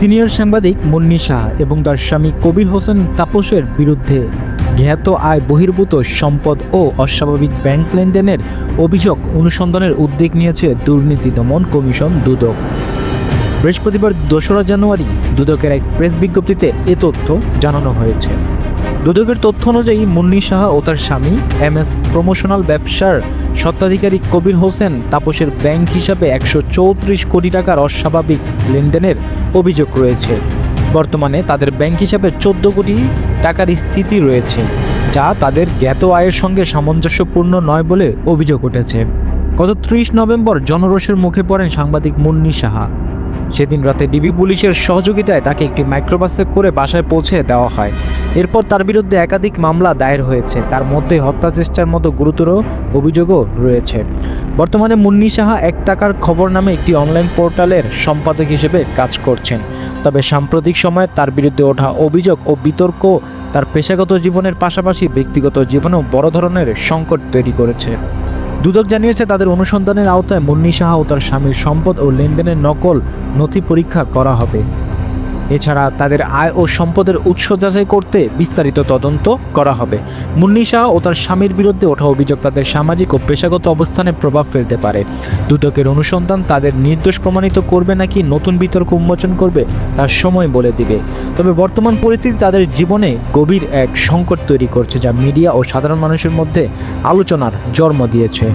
Senior সাংবাদিক মুন্নি শাহ এবং তার স্বামী কবির হোসেন তাপসের বিরুদ্ধে জ্ঞাত আয় বহির্ভূত সম্পদ ও অস্বাভাবিক ব্যাংক লেনদেনের অভিযোগ অনুসন্ধানের উদ্যোগ নিয়েছে দুর্নীতি দমন কমিশন দুদক। বৃহস্পতিবার দোসরা জানুয়ারি দুদকের এক প্রেস বিজ্ঞপ্তিতে এ তথ্য জানানো হয়েছে। দুদকের তথ্য অনুযায়ী, মুন্নি সাহা ও তার স্বামী, এম এস প্রমোশনাল ব্যবসার স্বত্বাধিকারী কবির হোসেন তাপসের ব্যাংক হিসাবে একশো চৌত্রিশ কোটি টাকার অস্বাভাবিক লেনদেনের অভিযোগ রয়েছে। বর্তমানে তাদের ব্যাংক হিসাবে চোদ্দ কোটি টাকার স্থিতি রয়েছে, যা তাদের জ্ঞাত আয়ের সঙ্গে সামঞ্জস্যপূর্ণ নয় বলে অভিযোগ উঠেছে। গত ত্রিশ নভেম্বর জনরোষের মুখে পড়েন সাংবাদিক মুন্নি সাহা। সেদিন রাতে ডিবি পুলিশের সহযোগিতায় তাকে একটি মাইক্রোবাসে করে বাসায় পৌঁছে দেওয়া হয়। এরপর তার বিরুদ্ধে একাধিক মামলা দায়ের হয়েছে। তার মধ্যে হত্যা চেষ্টার মতো গুরুতর অভিযোগও রয়েছে। বর্তমানে মুন্নি সাহা এক টাকার খবর নামে একটি অনলাইন পোর্টালের সম্পাদক হিসেবে কাজ করছেন। তবে সাম্প্রতিক সময়ে তার বিরুদ্ধে ওঠা অভিযোগ ও বিতর্ক তার পেশাগত জীবনের পাশাপাশি ব্যক্তিগত জীবনেও বড় ধরনের সংকট তৈরি করেছে। দুদক জানিয়েছে, তাদের অনুসন্ধানের আওতায় মুন্নি সাহা ও তার স্বামীর সম্পদ ও লেনদেনের নকল নথি পরীক্ষা করা হবে। এছাড়া তাদের আয় ও সম্পদের উৎস যাচাই করতে বিস্তারিত তদন্ত করা হবে। মুন্নি শাহ ও তার স্বামীর বিরুদ্ধে ওঠা অভিযোগ তাদের সামাজিক ও পেশাগত অবস্থানে প্রভাব ফেলতে পারে। দুদকের অনুসন্ধান তাদের নির্দোষ প্রমাণিত করবে নাকি নতুন বিতর্ক উন্মোচন করবে তার সময় বলে দিবে। তবে বর্তমান পরিস্থিতি তাদের জীবনে গভীর এক সংকট তৈরি করছে যা মিডিয়া ও সাধারণ মানুষের মধ্যে আলোচনার জন্ম দিয়েছে।